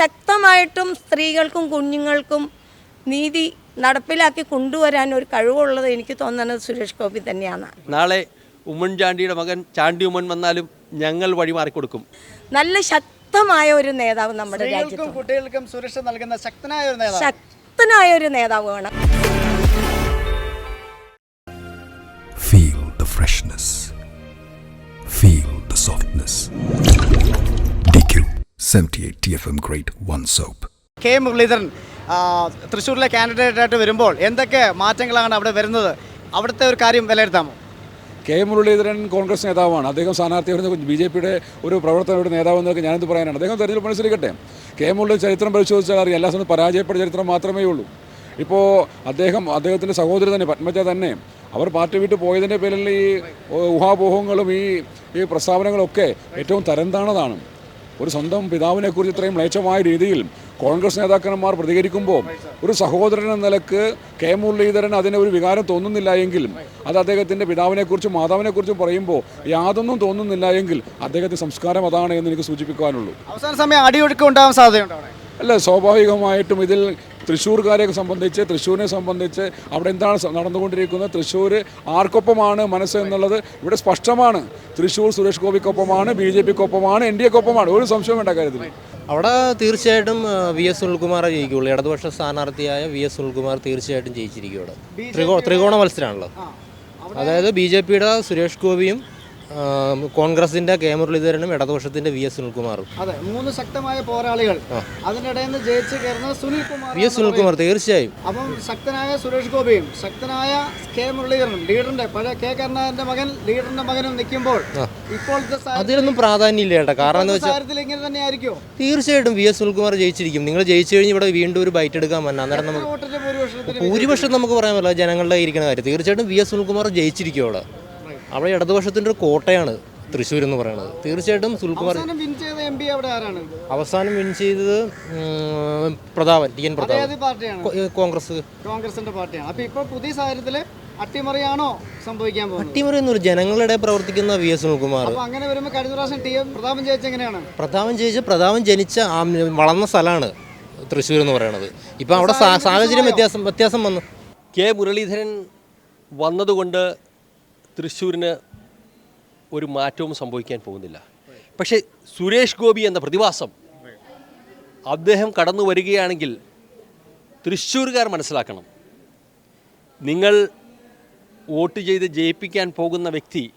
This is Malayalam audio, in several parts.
ശക്തമായിട്ടും സ്ത്രീകൾക്കും കുഞ്ഞുങ്ങൾക്കും നീതി നടപ്പിലാക്കി കൊണ്ടുവരാൻ ഒരു കഴിവുള്ളത് എനിക്ക് തോന്നുന്നത് സുരേഷ് ഗോപി തന്നെയാണ്. നാളെ ഉമ്മൻചാണ്ടിയുടെ മകൻ ചാണ്ടി ഉമ്മൻ വന്നാലും ഞങ്ങൾ വഴിമാറി കൊടുക്കും നല്ല ശക്തമായ ഒരു നേതാവ് നമ്മുടെ രാജ്യത്ത് കുട്ടികൾക്കും സുരക്ഷ നൽകുന്ന ശക്തനായ ഒരു നേതാവ്. ശക്തനായ ഒരു നേതാവ് വേണം. Feel the freshness. Feel the softness. 78 TFM great 1 Soap. K Muraleedharan തൃശ്ശൂരിലെ കാൻഡിഡേറ്റ് ആയിട്ട് വരുമ്പോൾ എന്തൊക്കെ മാറ്റങ്ങളാണ് അവിടെ വരുന്നത്? അവിടുത്തെ ഒരു കാര്യം വിലയിരുത്താമോ? കെ മുരളീധരൻ കോൺഗ്രസ് നേതാവാണ്. അദ്ദേഹം സ്ഥാനാർത്ഥി വരുന്ന ബി ജെ പിയുടെ ഒരു പ്രവർത്തനയുടെ നേതാവ് എന്നൊക്കെ ഞാനെന്ത് പറയാനാണ്? അദ്ദേഹം തെരഞ്ഞെടുപ്പ് മത്സരിക്കട്ടെ. കെ മുരളീധരൻ ചരിത്രം പരിശോധിച്ചാൽ അറിയാം. എല്ലാ സമയത്തും പരാജയപ്പെട്ട ചരിത്രം മാത്രമേ ഉള്ളൂ. ഇപ്പോൾ അദ്ദേഹം അദ്ദേഹത്തിന്റെ സഹോദരി തന്നെ പത്മജ തന്നെ അവർ പാർട്ടി വിട്ട് പോയതിന്റെ പേരിൽ ഈ ഊഹാപോഹങ്ങളും ഈ ഈ പ്രസ്താവനകളൊക്കെ ഏറ്റവും തരംതാണതാണ്. ഒരു സ്വന്തം പിതാവിനെക്കുറിച്ച് ഇത്രയും മ്ലേച്ഛമായ രീതിയിൽ കോൺഗ്രസ് നേതാക്കന്മാർ പ്രതികരിക്കുമ്പോൾ ഒരു സഹോദരൻ എന്ന നിലയ്ക്ക് കെ മുരളീധരൻ അതിന് ഒരു വികാരം തോന്നുന്നില്ല എങ്കിലും അത് അദ്ദേഹത്തിന്റെ പിതാവിനെക്കുറിച്ചും മാതാവിനെക്കുറിച്ചും പറയുമ്പോൾ യാതൊന്നും തോന്നുന്നില്ല എങ്കിൽ അദ്ദേഹത്തിന്റെ സംസ്കാരം അതാണ് എന്ന് എനിക്ക് സൂചിപ്പിക്കാനുള്ളൂ. അവസാന സമയം അടിയൊഴുക്ക് ഉണ്ടാവാൻ സാധ്യതയുണ്ട് അല്ല സ്വാഭാവികമായിട്ടും ഇതിൽ തൃശ്ശൂർക്കാരെ സംബന്ധിച്ച് തൃശ്ശൂരിനെ സംബന്ധിച്ച് അവിടെ എന്താണ് നടന്നുകൊണ്ടിരിക്കുന്നത്? തൃശ്ശൂർ ആർക്കൊപ്പമാണ് മനസ്സ് എന്നുള്ളത് ഇവിടെ സ്പഷ്ടമാണ്. തൃശ്ശൂർ സുരേഷ് ഗോപിക്കൊപ്പമാണ് ബി ജെ പിക്കൊപ്പമാണ് എൻ ഡി എക്കൊപ്പമാണ് ഒരു സംശയം വേണ്ട കാര്യത്തിൽ. അവിടെ തീർച്ചയായിട്ടും വി എസ് സുനിൽകുമാറെ ജയിക്കുള്ളൂ ഇടതുപക്ഷ സ്ഥാനാർത്ഥിയായ വി എസ് സുനിൽകുമാർ തീർച്ചയായിട്ടും ജയിച്ചിരിക്കും അവിടെ ത്രികോ ത്രികോണ മത്സരമാണല്ലോ അതായത് ബി ജെ പിയുടെ സുരേഷ് ഗോപിയും കോൺഗ്രസിന്റെ കെ മുരളീധരനും ഇടതുപക്ഷത്തിന്റെ വി എസ് സുനിൽകുമാറും. അതെ മൂന്ന് ശക്തമായ പോരാളികൾ. അതിനിടയിൽ നിന്ന് ജയിച്ച് കയറുന്നത് സുനിൽ കുമാർ വി എസ് സുനിൽകുമാർ തീർച്ചയായും. അപ്പം ശക്തനായ സുരേഷ് ഗോപിയും ശക്തനായ കെ മുരളീധരനും ലീഡറിന്റെ പഴയ കെ കരുണാകരന്റെ മകൻ ലീഡറിന്റെ മകനും നിൽക്കുമ്പോൾ ഇപ്പോഴത്തെ അതിലൊന്നും പ്രാധാന്യമില്ല ചേട്ടാ. കാരണം എന്ന് വെച്ചാൽ ഇങ്ങനെ തന്നെ ആയിരിക്കും തീർച്ചയായിട്ടും വി എസ് സുനിൽകുമാർ ജയിച്ചിരിക്കും. നിങ്ങൾ ജയിച്ചു കഴിഞ്ഞ് ഇവിടെ വീണ്ടും ഒരു ബൈറ്റ് എടുക്കാൻ വന്ന അന്നേരം നമുക്ക് ഭൂരിപക്ഷം നമുക്ക് പറയാൻ പറ്റില്ല. ജനങ്ങളുടെ ഇരിക്കുന്ന കാര്യം. തീർച്ചയായിട്ടും വി എസ് സുനിൽകുമാർ ജയിച്ചിരിക്കും അവിടെ. അവിടെ ഇടതുപക്ഷത്തിന്റെ ഒരു കോട്ടയാണ് തൃശ്ശൂർ എന്ന് പറയുന്നത്. തീർച്ചയായിട്ടും സുൽകുമാർ അവസാനം വിൻ ചെയ്ത എം അവിടെ ആരാണ്? അവസാനം വിൻ ചെയ്തത് പ്രതാപൻ ടി എൻ പ്രതാപൻ. പാർട്ടിയാണ്. കോൺഗ്രസ്. കോൺഗ്രസിന്റെ പാർട്ടിയാണ്. അപ്പൊ ഇപ്പൊ പുതിയ സാഹചര്യത്തിൽ അട്ടിമറിയാണോ സംഭവിക്കാൻ പോകുന്നത്? അട്ടിമറിയൊന്നും ജനങ്ങളുടെ പ്രവർത്തിക്കുന്ന വി എസ് സുനിൽകുമാർ അങ്ങനെ വരുമ്പോൾ കഴിഞ്ഞ പ്രാവശ്യം ടി എം പ്രതാപൻ ജയിച്ച എങ്ങനെയാണ്? പ്രതാപൻ ജയിച്ച പ്രതാപൻ ജനിച്ച വളർന്ന സ്ഥലമാണ് തൃശ്ശൂർ എന്ന് പറയുന്നത്. ഇപ്പം അവിടെ സാഹചര്യം വ്യത്യാസം വ്യത്യാസം വന്നു. കെ മുരളീധരൻ വന്നതുകൊണ്ട് തൃശ്ശൂരിന് ഒരു മാറ്റവും സംഭവിക്കാൻ പോകുന്നില്ല. പക്ഷേ സുരേഷ് ഗോപി എന്ന പ്രതിഭാസം അദ്ദേഹം കടന്നു വരികയാണെങ്കിൽ തൃശ്ശൂർകാർ മനസ്സിലാക്കണം. നിങ്ങൾ വോട്ട് ചെയ്ത് ജയിപ്പിക്കാൻ പോകുന്ന വ്യക്തി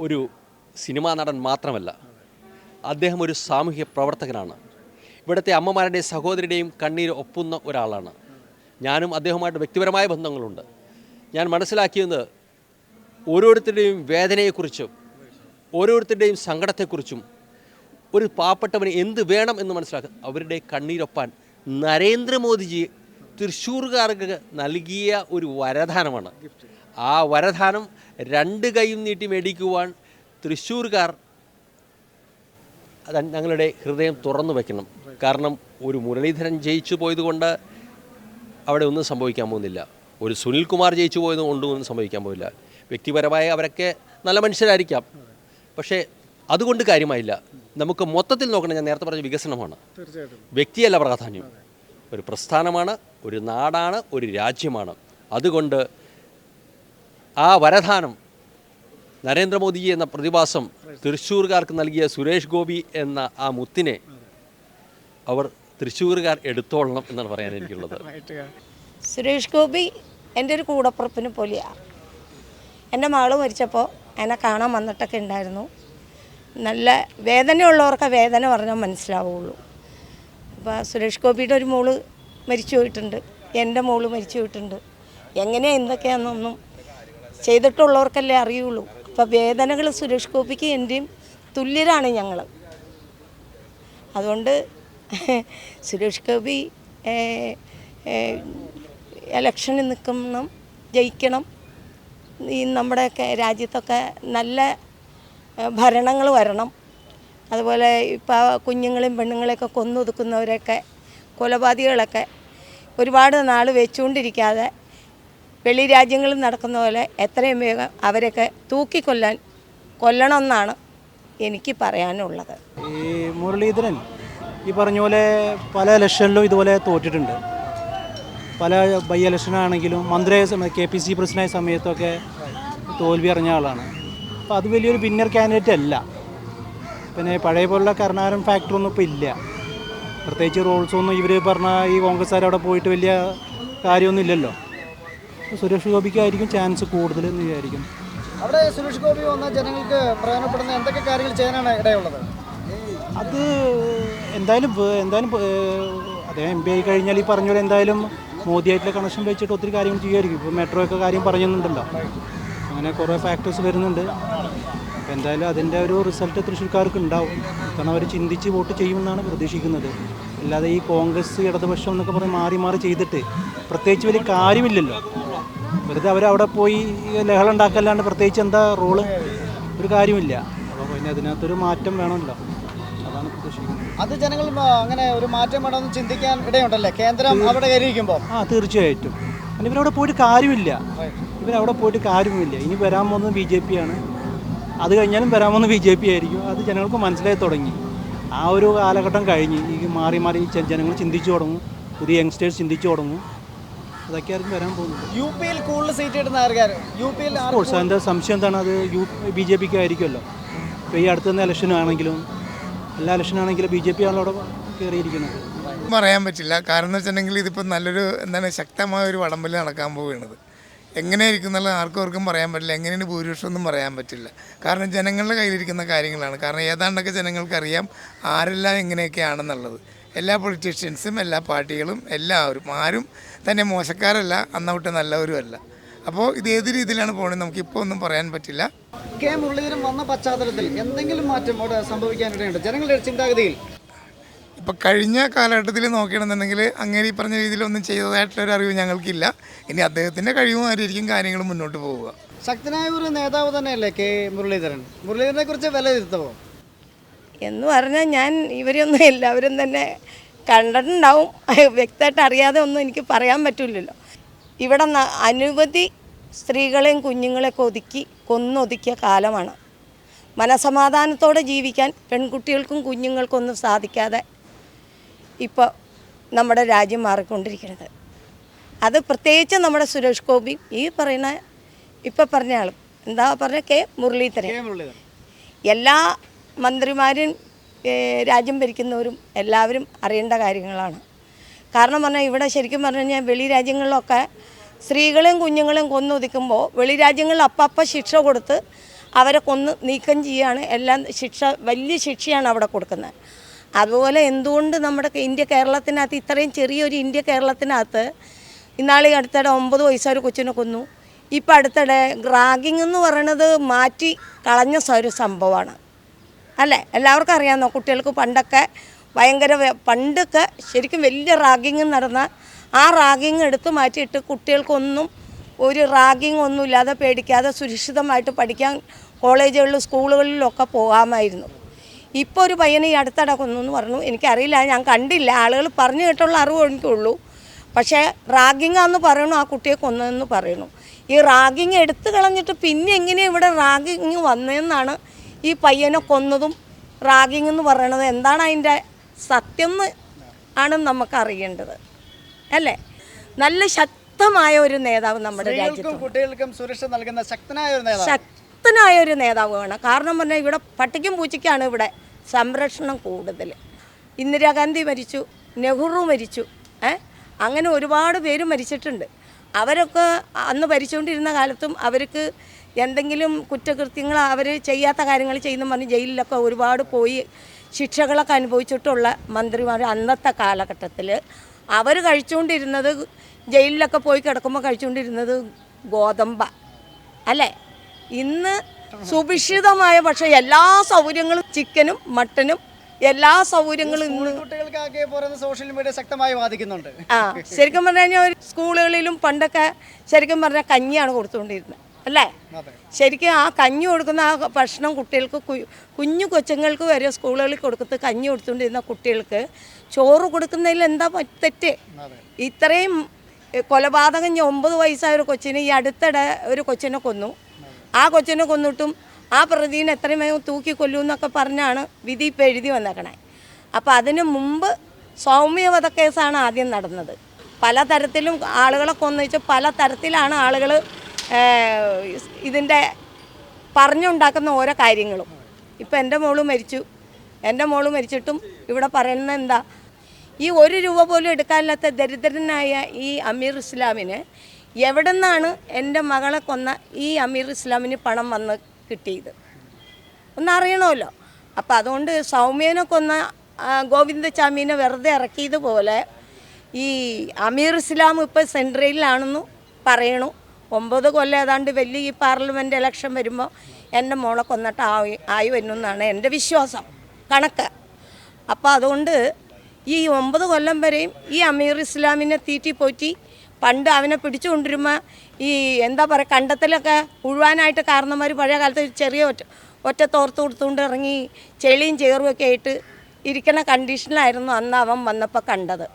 ഒരു സിനിമാ നടൻ മാത്രമല്ല. അദ്ദേഹം ഒരു സാമൂഹ്യ പ്രവർത്തകനാണ്. ഇവിടുത്തെ അമ്മമാരുടെയും സഹോദരിയുടെയും കണ്ണീർ ഒപ്പുന്ന ഒരാളാണ്. ഞാനും അദ്ദേഹവുമായിട്ട് വ്യക്തിപരമായ ബന്ധങ്ങളുണ്ട്. ഞാൻ മനസ്സിലാക്കിയത് ഓരോരുത്തരുടെയും വേദനയെക്കുറിച്ചും ഓരോരുത്തരുടെയും സങ്കടത്തെക്കുറിച്ചും ഒരു പാവപ്പെട്ടവന് എന്ത് വേണം എന്ന് മനസ്സിലാക്കുക അവരുടെ കണ്ണീരൊപ്പാൻ നരേന്ദ്രമോദിജി തൃശ്ശൂർകാർക്ക് നൽകിയ ഒരു വരദാനമാണ്. ആ വരദാനം രണ്ട് കൈയും നീട്ടി മേടിക്കുവാൻ തൃശ്ശൂർകാർ ഞങ്ങളുടെ ഹൃദയം തുറന്നു വയ്ക്കണം കാരണം ഒരു മുരളീധരൻ ജയിച്ചു പോയതുകൊണ്ട് അവിടെ ഒന്നും സംഭവിക്കാൻ പോകുന്നില്ല. ഒരു സുനിൽകുമാർ ജയിച്ചു പോയത് കൊണ്ടും ഒന്നും സംഭവിക്കാൻ പോകില്ല വ്യക്തിപരമായ അവരൊക്കെ നല്ല മനുഷ്യരായിരിക്കാം. പക്ഷേ അതുകൊണ്ട് കാര്യമായില്ല. നമുക്ക് മൊത്തത്തിൽ നോക്കണം ഞാൻ നേരത്തെ പറഞ്ഞ വികസനമാണ്. വ്യക്തിയല്ല പ്രാധാന്യം. ഒരു പ്രസ്ഥാനമാണ് ഒരു നാടാണ് ഒരു രാജ്യമാണ്. അതുകൊണ്ട് ആ വരദാനം നരേന്ദ്രമോദി എന്ന പ്രതിഭാസം തൃശ്ശൂർകാർക്ക് നൽകിയ സുരേഷ് ഗോപി എന്ന ആ മുത്തിനെ അവർ തൃശ്ശൂർകാർ എടുത്തോളണം എന്നാണ് പറയാൻ എനിക്കുള്ളത്. സുരേഷ് ഗോപി എന്റെ ഒരു കൂടപ്പുറപ്പിനെ പോലെയാണ് എന്റെ മകൾ മരിച്ചപ്പോൾ എന്നെ കാണാൻ വന്നിട്ടൊക്കെ ഉണ്ടായിരുന്നു. നല്ല വേദനയുള്ളവർക്ക് വേദന പറഞ്ഞാൽ മനസ്സിലാവുള്ളൂ. അപ്പോൾ സുരേഷ് ഗോപിയുടെ ഒരു മോൾ മരിച്ചു പോയിട്ടുണ്ട്. എന്റെ മോൾ മരിച്ചു പോയിട്ടുണ്ട്. എങ്ങനെയാണ് എന്തൊക്കെയാണെന്നൊന്നും ചെയ്തിട്ടുള്ളവർക്കല്ലേ അറിയുള്ളൂ. അപ്പോൾ വേദനകൾ സുരേഷ് ഗോപിക്ക് എന്റെയും തുല്യരാണ് ഞങ്ങൾ അതുകൊണ്ട് സുരേഷ് ഗോപി ഇലക്ഷനിൽ നിൽക്കണം ജയിക്കണം. ഈ നമ്മുടെയൊക്കെ രാജ്യത്തൊക്കെ നല്ല ഭരണങ്ങൾ വരണം. അതുപോലെ ഇപ്പോൾ കുഞ്ഞുങ്ങളെയും പെണ്ണുങ്ങളെയൊക്കെ കൊന്നൊതുക്കുന്നവരൊക്കെ കൊലപാതകളൊക്കെ ഒരുപാട് നാൾ വെച്ചുകൊണ്ടിരിക്കാതെ വെളി രാജ്യങ്ങളിൽ നടക്കുന്ന പോലെ എത്രയും വേഗം അവരൊക്കെ തൂക്കിക്കൊല്ലാൻ കൊല്ലണമെന്നാണ് എനിക്ക് പറയാനുള്ളത്. ഈ മുരളീധരൻ ഈ പറഞ്ഞ പോലെ പല ഇലക്ഷനിലും ഇതുപോലെ തോറ്റിട്ടുണ്ട്. പല ബൈ ഇലക്ഷനാണെങ്കിലും സമയത്ത് കെ പി സി പ്രസിഡന്റായ സമയത്തൊക്കെ തോൽവി അറിഞ്ഞ ആളാണ്. അപ്പോൾ അത് വലിയൊരു വിന്നർ കാൻഡിഡേറ്റ് അല്ല. പിന്നെ പഴയ പോലുള്ള കർണാടൻ ഫാക്ടറൊന്നും ഇപ്പോൾ ഇല്ല. പ്രത്യേകിച്ച് റോൾസൊന്നും ഇവർ പറഞ്ഞ ഈ കോൺഗ്രസ്സുകാർ അവിടെ പോയിട്ട് വലിയ കാര്യമൊന്നും ഇല്ലല്ലോ. സുരേഷ് ഗോപിക്കായിരിക്കും ചാൻസ് കൂടുതൽ എന്ന് വിചാരിക്കും അവിടെ സുരേഷ് ഗോപി വന്ന ജനങ്ങൾക്ക് പ്രയോജനപ്പെടുന്ന എന്തൊക്കെ കാര്യങ്ങൾ ചെയ്യാനാണ് ഇടയുള്ളത്? അത് എന്തായാലും എന്തായാലും അദ്ദേഹം എം പി ആയി കഴിഞ്ഞാൽ ഈ പറഞ്ഞ പോലെ എന്തായാലും മോദിയായിട്ടുള്ള കണക്ഷൻ വെച്ചിട്ട് ഒത്തിരി കാര്യങ്ങൾ ചെയ്യുമായിരിക്കും. ഇപ്പോൾ മെട്രോ ഒക്കെ കാര്യം പറയുന്നുണ്ടല്ലോ. അങ്ങനെ കുറേ ഫാക്ടേഴ്സ് വരുന്നുണ്ട്. അപ്പോൾ എന്തായാലും അതിന്റെ ഒരു റിസൾട്ട് തൃശ്ശൂർക്കാർക്ക് ഉണ്ടാവും കാരണം അവർ ചിന്തിച്ച് വോട്ട് ചെയ്യുമെന്നാണ് പ്രതീക്ഷിക്കുന്നത്. അല്ലാതെ ഈ കോൺഗ്രസ് ഇടതുപക്ഷം എന്നൊക്കെ പറഞ്ഞ് മാറി മാറി ചെയ്തിട്ട് പ്രത്യേകിച്ച് വലിയ കാര്യമില്ലല്ലോ. വെറുതെ അവരവിടെ പോയി ലഹള ഉണ്ടാക്കല്ലാണ്ട് പ്രത്യേകിച്ച് എന്താ റോൾ ഒരു കാര്യമില്ല. അപ്പോൾ പിന്നെ അതിനകത്തൊരു മാറ്റം വേണമല്ലോ. അത് ജനങ്ങൾ അങ്ങനെ ഒരു മാറ്റം വേണമെന്ന് ചിന്തിക്കാൻ ഇടയുണ്ടല്ലേ? കേന്ദ്രം അവിടെ കയറിയിരിക്കുമ്പോൾ? ആ തീർച്ചയായിട്ടും. ഇവരവിടെ പോയിട്ട് കാര്യമില്ല. ഇവരവിടെ പോയിട്ട് കാര്യമില്ല. ഇനി വരാൻ പോകുന്നത് ബി ജെ പി ആണ് അത് കഴിഞ്ഞാലും വരാൻ പോകുന്നത് ബി ജെ പി ആയിരിക്കും. അത് ജനങ്ങൾക്ക് മനസ്സിലായി തുടങ്ങി. ആ ഒരു കാലഘട്ടം കഴിഞ്ഞ് ഈ മാറി മാറി ജനങ്ങൾ ചിന്തിച്ചു തുടങ്ങും. പുതിയ യങ്സ്റ്റേഴ്സ് ചിന്തിച്ചു തുടങ്ങും. അതൊക്കെയായിരിക്കും വരാൻ പോകുന്നത്. യു പിയിൽ കൂടുതൽ സീറ്റ് കിട്ടുന്ന ആർക്കാർ യു പിയിൽ സംശയം എന്താണ്? അത് യു ബി ജെ പിക്ക് ആയിരിക്കുമല്ലോ ഇപ്പോൾ ഈ അടുത്തുനിന്ന് ഇലക്ഷനാണെങ്കിലും എല്ലാ ഇലക്ഷനാണെങ്കിലും ബി ജെ പി ആണല്ലോ കയറിയിരിക്കുന്നത്. പറയാൻ പറ്റില്ല. കാരണം എന്ന് വെച്ചിട്ടുണ്ടെങ്കിൽ ഇതിപ്പോൾ നല്ലൊരു എന്താണ് ശക്തമായ ഒരു വടംവലി നടക്കാൻ പോവുകയാണത്. എങ്ങനെയായിരിക്കും എന്നുള്ള ആർക്കും ആർക്കും പറയാൻ പറ്റില്ല. എങ്ങനെയാണ് ഭൂരിപക്ഷം ഒന്നും പറയാൻ പറ്റില്ല. കാരണം ജനങ്ങളുടെ കയ്യിലിരിക്കുന്ന കാര്യങ്ങളാണ്. കാരണം ഏതാണ്ടൊക്കെ ജനങ്ങൾക്കറിയാം ആരെല്ലാം എങ്ങനെയൊക്കെയാണെന്നുള്ളത്. എല്ലാ പൊളിറ്റീഷ്യൻസും എല്ലാ പാർട്ടികളും എല്ലാവരും ആരും തന്നെ മോശക്കാരല്ല അന്നവിട്ട് നല്ലവരുമല്ല. അപ്പോൾ ഇത് ഏത് രീതിയിലാണ് പോകുന്നത് നമുക്കിപ്പോൾ ഒന്നും പറയാൻ പറ്റില്ല. കെ മുരളീധരൻ വന്ന പശ്ചാത്തലത്തിൽ എന്തെങ്കിലും മാറ്റം അവിടെ സംഭവിക്കാനിടയുണ്ട്. ജനങ്ങളുടെ ചിന്താഗതിയിൽ. ഇപ്പം കഴിഞ്ഞ കാലഘട്ടത്തിൽ നോക്കുകയാണെന്നുണ്ടെങ്കിൽ അങ്ങനെ ഈ പറഞ്ഞ രീതിയിലൊന്നും ചെയ്തതായിട്ടുള്ളൊരു അറിവ് ഞങ്ങൾക്കില്ല. ഇനി അദ്ദേഹത്തിന്റെ കഴിവുമായിരിക്കും കാര്യങ്ങൾ മുന്നോട്ട് പോവുക. ശക്തനായ ഒരു നേതാവ് തന്നെയല്ലേ കെ മുരളീധരൻ? മുരളീധരനെ കുറിച്ച് വിലയിരുത്തവോ? എന്ന് പറഞ്ഞാൽ ഞാൻ ഇവരെയൊന്നും എല്ലാവരും തന്നെ കണ്ടിട്ടുണ്ടാവും. വ്യക്തമായിട്ട് അറിയാതെ ഒന്നും എനിക്ക് പറയാൻ പറ്റില്ലല്ലോ. ഇവിടെ അനവധി സ്ത്രീകളെയും കുഞ്ഞുങ്ങളെയൊക്കെ ഒതുക്കി കൊന്നൊതുക്കിയ കാലമാണ്. മനസമാധാനത്തോടെ ജീവിക്കാൻ പെൺകുട്ടികൾക്കും കുഞ്ഞുങ്ങൾക്കും ഒന്നും സാധിക്കാതെ ഇപ്പോൾ നമ്മുടെ രാജ്യം മാറിക്കൊണ്ടിരിക്കുന്നത്. അത് പ്രത്യേകിച്ച് നമ്മുടെ സുരേഷ് ഗോപി ഈ പറയുന്ന ഇപ്പം പറഞ്ഞ ആളും എന്താ പറഞ്ഞ കെ മുരളീധരൻ. എല്ലാ മന്ത്രിമാരും രാജ്യം ഭരിക്കുന്നവരും എല്ലാവരും അറിയേണ്ട കാര്യങ്ങളാണ്. കാരണം പറഞ്ഞാൽ ഇവിടെ ശരിക്കും പറഞ്ഞു കഴിഞ്ഞാൽ വെളി രാജ്യങ്ങളിലൊക്കെ സ്ത്രീകളെയും കുഞ്ഞുങ്ങളെയും കൊന്നൊതുക്കുമ്പോൾ വെളി രാജ്യങ്ങളിൽ അപ്പപ്പം ശിക്ഷ കൊടുത്ത് അവരെ കൊന്ന് നീക്കം ചെയ്യുകയാണ് എല്ലാം ശിക്ഷ വലിയ ശിക്ഷയാണ് അവിടെ കൊടുക്കുന്നത്. അതുപോലെ എന്തുകൊണ്ട് നമ്മുടെ ഇന്ത്യ കേരളത്തിനകത്ത് ഇത്രയും ചെറിയൊരു ഇന്ത്യ കേരളത്തിനകത്ത് ഇന്നാളെ അടുത്തിടെ ഒമ്പത് ഒരു കൊച്ചിനെ കൊന്നു. ഇപ്പം അടുത്തിടെ റാഗിങ് എന്ന് പറയണത് മാറ്റി കളഞ്ഞ ഒരു സംഭവമാണ്. അല്ലേ? എല്ലാവർക്കും അറിയാമെന്നോ കുട്ടികൾക്ക് പണ്ടൊക്കെ ഭയങ്കര പണ്ടൊക്കെ ശരിക്കും വലിയ റാഗിങ് നടന്ന ആ റാഗിങ് എടുത്ത് മാറ്റിയിട്ട് കുട്ടികൾക്കൊന്നും ഒരു റാഗിങ് ഒന്നും ഇല്ലാതെ പേടിക്കാതെ സുരക്ഷിതമായിട്ട് പഠിക്കാൻ കോളേജുകളിലും സ്കൂളുകളിലൊക്കെ പോകാമായിരുന്നു. ഇപ്പോൾ ഒരു പയ്യനെ ഈ അടുത്തിടെ കൊന്നു എന്ന് പറഞ്ഞു. എനിക്കറിയില്ല ഞാൻ കണ്ടില്ല. ആളുകൾ പറഞ്ഞു കേട്ടുള്ള അറിവ് എനിക്കുള്ളൂ. പക്ഷേ റാഗിങ്ങാന്ന് പറയണു ആ കുട്ടിയെ കൊന്നതെന്ന് പറയണു ഈ റാഗിങ് എടുത്തു കളഞ്ഞിട്ട് പിന്നെ എങ്ങനെ ഇവിടെ റാഗിങ് വന്നതെന്നാണ് ഈ പയ്യനെ കൊന്നതും റാഗിങ് എന്ന് പറയണത്? എന്താണ് അതിന്റെ സത്യം എന്ന് ആണ് നമുക്ക് അറിയേണ്ടത് അല്ലേ? നല്ല ശക്തമായ ഒരു നേതാവ് നമ്മുടെ രാജ്യത്ത് കുട്ടികൾക്കും സുരക്ഷ നൽകുന്ന ശക്തനായ ഒരു നേതാവ്. ശക്തനായ ഒരു നേതാവ് വേണം കാരണം പറഞ്ഞാൽ ഇവിടെ പട്ടിക്കും പൂച്ചയ്ക്കാണ് ഇവിടെ സംരക്ഷണം കൂടുതൽ ഇന്ദിരാഗാന്ധി മരിച്ചു നെഹ്റു മരിച്ചു ഏ? അങ്ങനെ ഒരുപാട് പേര് മരിച്ചിട്ടുണ്ട്. അവരൊക്കെ അന്ന് ഭരിച്ചുകൊണ്ടിരുന്ന കാലത്തും അവർക്ക് എന്തെങ്കിലും കുറ്റകൃത്യങ്ങൾ അവർ ചെയ്യാത്ത കാര്യങ്ങൾ ചെയ്യുന്ന പറഞ്ഞ് ജയിലിലൊക്കെ ഒരുപാട് പോയി ശിക്ഷകളൊക്കെ അനുഭവിച്ചിട്ടുള്ള മന്ത്രിമാർ അന്നത്തെ കാലഘട്ടത്തിൽ അവർ കഴിച്ചുകൊണ്ടിരുന്നത് ജയിലിലൊക്കെ പോയി കിടക്കുമ്പോൾ കഴിച്ചുകൊണ്ടിരുന്നത് ഗോതമ്പ അല്ലേ? ഇന്ന് സുഭിക്ഷിതമായ പക്ഷേ എല്ലാ സൗകര്യങ്ങളും ചിക്കനും മട്ടനും എല്ലാ സൗകര്യങ്ങളും ഇന്ന് കുട്ടികൾക്കൊക്കെ പറയുന്ന സോഷ്യൽ മീഡിയ ശക്തമായി ബാധിക്കുന്നുണ്ട്. ആ ശരിക്കും പറഞ്ഞു കഴിഞ്ഞാൽ ഒരു സ്കൂളുകളിലും പണ്ടൊക്കെ ശരിക്കും പറഞ്ഞാൽ കഞ്ഞിയാണ് കൊടുത്തുകൊണ്ടിരുന്നത്. അല്ലേ. ശരിക്കും ആ കഞ്ഞി കൊടുക്കുന്ന ആ ഭക്ഷണം കുട്ടികൾക്ക് കുഞ്ഞു കൊച്ചുങ്ങൾക്ക് വരെ സ്കൂളുകളിൽ കൊടുക്കത്ത് കഞ്ഞി കൊടുത്തുകൊണ്ടിരുന്ന കുട്ടികൾക്ക് ചോറ് കൊടുക്കുന്നതിൽ എന്താ തെറ്റ്? ഇത്രയും കൊലപാതകം ഒമ്പത് വയസ്സായ ഒരു കൊച്ചിനെ ഈ അടുത്തിടെ ഒരു കൊച്ചിനെ കൊന്നു. ആ കൊച്ചിനെ കൊന്നിട്ടും ആ പ്രതിനെ എത്രയും വേഗം തൂക്കി കൊല്ലൂ എന്നൊക്കെ പറഞ്ഞാണ് വിധി ഇപ്പം എഴുതി വന്നേക്കണേ. അപ്പോൾ അതിന് മുമ്പ് സൗമ്യവധ കേസാണ് ആദ്യം നടന്നത്. പലതരത്തിലും ആളുകളെ കൊന്നുവെച്ച് പല തരത്തിലാണ് ആളുകൾ ഇതിന്റെ പറഞ്ഞുണ്ടാക്കുന്ന ഓരോ കാര്യങ്ങളും. ഇപ്പം എന്റെ മോൾ മരിച്ചു. എന്റെ മോൾ മരിച്ചിട്ടും ഇവിടെ പറയുന്നത് എന്താ? ഈ ഒരു രൂപ പോലും എടുക്കാനില്ലാത്ത ദരിദ്രനായ ഈ അമീർ ഇസ്ലാമിന് എവിടെ നിന്നാണ് എന്റെ മകളെ കൊന്ന ഈ അമീർ ഇസ്ലാമിന് പണം വന്ന് കിട്ടിയത്? ഒന്നറിയണമല്ലോ അപ്പം അതുകൊണ്ട് സൗമ്യനെ കൊന്ന ഗോവിന്ദ ഗോവിന്ദചാമീനെ വെറുതെ ഇറക്കിയതുപോലെ ഈ അമീർ ഇസ്ലാം ഇപ്പോൾ സെൻട്രലിലാണെന്ന് പറയണു. ഒമ്പത് കൊല്ലം ഏതാണ്ട് വലിയ ഈ പാർലമെന്റ് ഇലക്ഷൻ വരുമ്പോൾ എന്റെ മോളെ കൊന്നിട്ട് ആയി ആയി വരുന്നതാണ് എന്റെ വിശ്വാസം കണക്ക്. അപ്പോൾ അതുകൊണ്ട് ഈ ഒമ്പത് കൊല്ലം വരെയും ഈ അമീർ ഇസ്ലാമിനെ തീറ്റി പോറ്റി പണ്ട് അവനെ പിടിച്ചുകൊണ്ടിരുമ്പോൾ ഈ എന്താ പറയുക കണ്ടത്തിലൊക്കെ ഉഴുവാനായിട്ട് കാരണന്മാർ പഴയ കാലത്ത് ചെറിയ ഒറ്റ ഒറ്റ തോർത്ത് കൊടുത്തുകൊണ്ട് ഇറങ്ങി ചെളിയും ചേറുമൊക്കെ ആയിട്ട് ഇരിക്കണ കണ്ടീഷനിലായിരുന്നു അന്ന് അവൻ വന്നപ്പോൾ കണ്ടത്.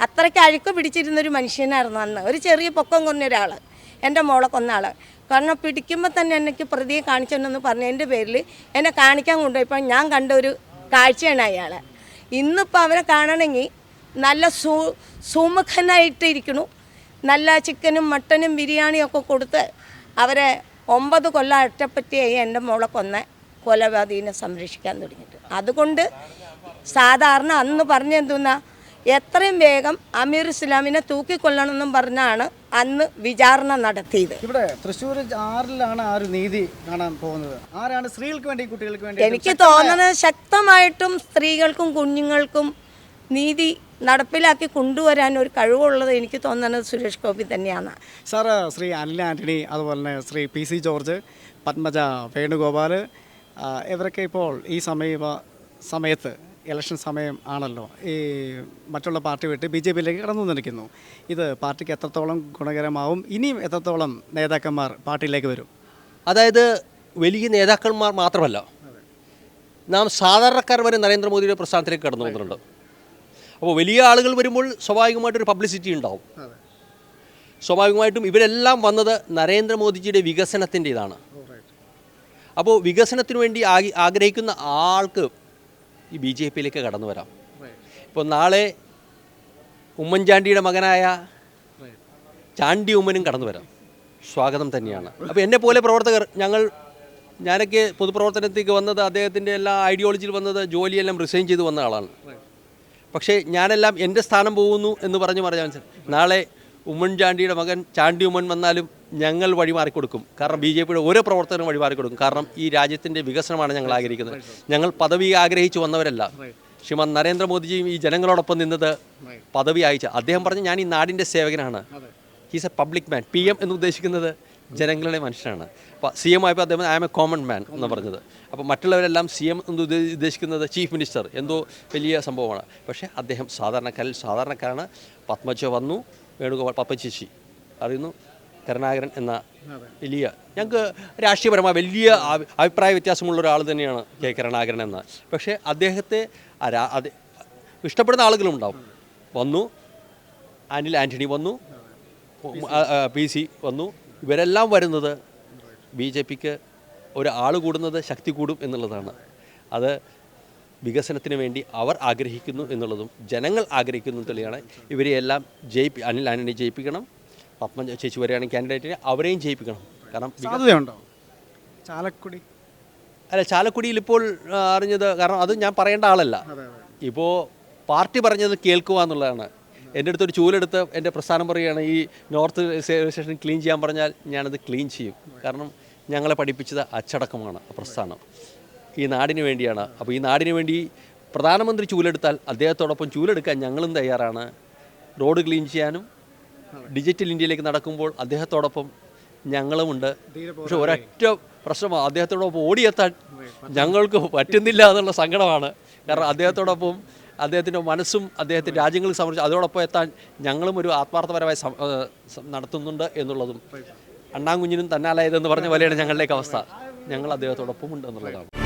അത്രയ്ക്ക് അഴുക്ക് പിടിച്ചിരുന്നൊരു മനുഷ്യനായിരുന്നു അന്ന്. ഒരു ചെറിയ പൊക്കം കൊന്ന ഒരാൾ എന്റെ മോളെ കൊന്ന കാരണം പിടിക്കുമ്പോൾ തന്നെ എനിക്ക് പ്രതിയെ കാണിച്ചെന്നു പറഞ്ഞതിന്റെ പേരിൽ എന്നെ കാണിക്കാൻ കൊണ്ടുപോയപ്പോൾ ഞാൻ കണ്ട ഒരു കാഴ്ചയാണ് അയാളെ. ഇന്നിപ്പോൾ അവനെ കാണണമെങ്കിൽ നല്ല സു സുമുഖനായിട്ടിരിക്കണു നല്ല ചിക്കനും മട്ടനും ബിരിയാണിയും ഒക്കെ കൊടുത്ത് അവരെ ഒമ്പത് കൊല്ലം അറ്റപ്പറ്റിയായി എന്റെ മോളെ കൊന്ന കൊലപാതകനെ സംരക്ഷിക്കാൻ തുടങ്ങിയിട്ട്. അതുകൊണ്ട് സാധാരണ അന്ന് പറഞ്ഞെന്തുന്നാ എത്രയും വേഗം അമീർ ഇസ്ലാമിനെ തൂക്കിക്കൊല്ലണമെന്നും പറഞ്ഞാണ് അന്ന് വിചാരണ നടത്തിയത്. ഇവിടെ തൃശ്ശൂർ ആറിലാണ് ആ ഒരു നീതി കാണാൻ പോകുന്നത്. ആരാണ് സ്ത്രീകൾക്ക് വേണ്ടി കുട്ടികൾക്ക് വേണ്ടി? എനിക്ക് തോന്നുന്നത് ശക്തമായിട്ടും സ്ത്രീകൾക്കും കുഞ്ഞുങ്ങൾക്കും നീതി നടപ്പിലാക്കി കൊണ്ടുവരാൻ ഒരു കഴിവുള്ളത് എനിക്ക് തോന്നുന്നത് സുരേഷ് ഗോപി തന്നെയാണ്. സാർ ശ്രീ അനിൽ ആന്റണി അതുപോലെ തന്നെ ശ്രീ പി സി ജോർജ് പത്മജ വേണുഗോപാൽ ഇവരൊക്കെ ഇപ്പോൾ ഈ സമീപ സമയത്ത് ഇലക്ഷൻ സമയം ആണല്ലോ. ഈ മറ്റുള്ള പാർട്ടി വിട്ട് ബി ജെ പിയിലേക്ക് കടന്നു നിൽക്കുന്നു ഇത് പാർട്ടിക്ക് എത്രത്തോളം ഗുണകരമാവും? ഇനിയും എത്രത്തോളം നേതാക്കന്മാർ പാർട്ടിയിലേക്ക് വരും? അതായത് വലിയ നേതാക്കന്മാർ മാത്രമല്ല നാം സാധാരണക്കാർ വരെ നരേന്ദ്രമോദിയുടെ പ്രസ്ഥാനത്തിലേക്ക് കടന്നു വന്നിട്ടുണ്ട്. അപ്പോൾ വലിയ ആളുകൾ വരുമ്പോൾ സ്വാഭാവികമായിട്ടൊരു പബ്ലിസിറ്റി ഉണ്ടാവും. സ്വാഭാവികമായിട്ടും ഇവരെല്ലാം വന്നത് നരേന്ദ്രമോദിജിയുടെ വികസനത്തിന്റെ ഇതാണ് അപ്പോൾ വികസനത്തിന് വേണ്ടി ആഗ്രഹിക്കുന്ന ആൾക്ക് ഈ ബി ജെ പിയിലേക്ക് കടന്നു വരാം. ഇപ്പോൾ നാളെ ഉമ്മൻചാണ്ടിയുടെ മകനായ ചാണ്ടി ഉമ്മനും കടന്നു വരാം. സ്വാഗതം തന്നെയാണ്. അപ്പോൾ എന്നെ പോലെ പ്രവർത്തകർ ഞങ്ങൾ ഞാനൊക്കെ പൊതുപ്രവർത്തനത്തേക്ക് വന്നത് അദ്ദേഹത്തിന്റെ എല്ലാ ഐഡിയോളജിയിൽ വന്നത് ജോലിയെല്ലാം റിസൈൻ ചെയ്ത് വന്ന ആളാണ്. പക്ഷേ ഞാനെല്ലാം എന്റെ സ്ഥാനം പോകുന്നു എന്ന് പറഞ്ഞു നാളെ നാളെ ഉമ്മൻചാണ്ടിയുടെ മകൻ ചാണ്ടി ഉമ്മൻ വന്നാലും ഞങ്ങൾ വഴിമാറി കൊടുക്കും കാരണം ബി ജെ പിയുടെ ഓരോ പ്രവർത്തനവും വഴിമാറി കൊടുക്കും കാരണം ഈ രാജ്യത്തിന്റെ വികസനമാണ് ഞങ്ങൾ ആഗ്രഹിക്കുന്നത്. ഞങ്ങൾ പദവി ആഗ്രഹിച്ചു വന്നവരല്ല. ശ്രീമാൻ നരേന്ദ്രമോദിജിയും ഈ ജനങ്ങളോടൊപ്പം നിന്നത് പദവി അയച്ച അദ്ദേഹം പറഞ്ഞു ഞാൻ ഈ നാടിന്റെ സേവകനാണ്. He's a public man P M എന്ന് ഉദ്ദേശിക്കുന്നത് ജനങ്ങളുടെ മനുഷ്യനാണ്. അപ്പോൾ സി എം ആയപ്പോൾ അദ്ദേഹം I'm a common man എന്ന് പറഞ്ഞത്. അപ്പോൾ മറ്റുള്ളവരെല്ലാം സി എം എന്ന് ഉദ്ദേ- ഉദ്ദേശിക്കുന്നത് ചീഫ് മിനിസ്റ്റർ എന്തോ വലിയ സംഭവമാണ്. പക്ഷേ അദ്ദേഹം സാധാരണക്കാരിൽ സാധാരണക്കാരാണ്. പത്മജ വന്നു വേണുഗോപാൽ പപ്പശിശി അറിയുന്നു? കരുണാകരൻ എന്ന വലിയ ഞങ്ങൾക്ക് രാഷ്ട്രീയപരമായ വലിയ അഭി- അഭിപ്രായ വ്യത്യാസമുള്ള ഒരാൾ തന്നെയാണ് കെ കരുണാകരൻ എന്ന. പക്ഷേ അദ്ദേഹത്തെ ഇഷ്ടപ്പെടുന്ന ആളുകളും ഉണ്ടാവും. വന്നു. അനിൽ ആന്റണി വന്നു. പി സി വന്നു. ഇവരെല്ലാം വരുന്നത് ബി ജെ പിക്ക് ഒരാൾ കൂടുന്നത് ശക്തി കൂടും എന്നുള്ളതാണ്. അത് വികസനത്തിന് വേണ്ടി അവർ ആഗ്രഹിക്കുന്നു എന്നുള്ളതും ജനങ്ങൾ ആഗ്രഹിക്കുന്നു തെളിയാണ് ഇവരെയെല്ലാം ജയിപ്പി അനിൽ ആന്റണി ജയിപ്പിക്കണം. പത്മ ചേച്ചി വരികയാണെങ്കിൽ കാൻഡിഡേറ്റിന് അവരെയും ജയിപ്പിക്കണം. കാരണം സാധ്യതയുണ്ടോ? ചാലക്കുടി. അല്ല ചാലക്കുടിയിൽ ഇപ്പോൾ അറിഞ്ഞത് കാരണം അത് ഞാൻ പറയേണ്ട ആളല്ല. ഇപ്പോൾ പാർട്ടി പറഞ്ഞത് കേൾക്കുക എന്നുള്ളതാണ്. എന്റെ അടുത്തൊരു ചൂലെടുത്ത് എന്റെ പ്രസ്ഥാനം പറയുകയാണ് ഈ നോർത്ത് സ്റ്റേഷൻ ക്ലീൻ ചെയ്യാൻ പറഞ്ഞാൽ ഞാനത് ക്ലീൻ ചെയ്യും. കാരണം ഞങ്ങളെ പഠിപ്പിച്ചത് അച്ചടക്കമാണ് പ്രസ്ഥാനം. ഈ നാടിന് വേണ്ടിയാണ്. അപ്പോൾ ഈ നാടിന് വേണ്ടി പ്രധാനമന്ത്രി ചൂലെടുത്താൽ അദ്ദേഹത്തോടൊപ്പം ചൂലെടുക്കാൻ ഞങ്ങളും തയ്യാറാണ്. റോഡ് ക്ലീൻ ചെയ്യാനും ഡിജിറ്റൽ ഇന്ത്യയിലേക്ക് നടക്കുമ്പോൾ അദ്ദേഹത്തോടൊപ്പം ഞങ്ങളുമുണ്ട്. പക്ഷെ ഒരൊറ്റ പ്രശ്നമാണ് അദ്ദേഹത്തോടൊപ്പം ഓടിയെത്താൻ ഞങ്ങൾക്ക് പറ്റുന്നില്ല എന്നുള്ള സങ്കടമാണ്. കാരണം അദ്ദേഹത്തോടൊപ്പം അദ്ദേഹത്തിന്റെ മനസ്സും അദ്ദേഹത്തിന്റെ രാജ്യങ്ങളിൽ സംബന്ധിച്ച് അതോടൊപ്പം എത്താൻ ഞങ്ങളും ഒരു ആത്മാർത്ഥപരമായി നടത്തുന്നുണ്ട് എന്നുള്ളതും. അണ്ണാങ്കുഞ്ഞിനും തന്നാലായതെന്ന് പറഞ്ഞ പോലെയാണ് ഞങ്ങളിലേക്ക് അവസ്ഥ. ഞങ്ങൾ അദ്ദേഹത്തോടൊപ്പം ഉണ്ട് എന്നുള്ളതാണ്.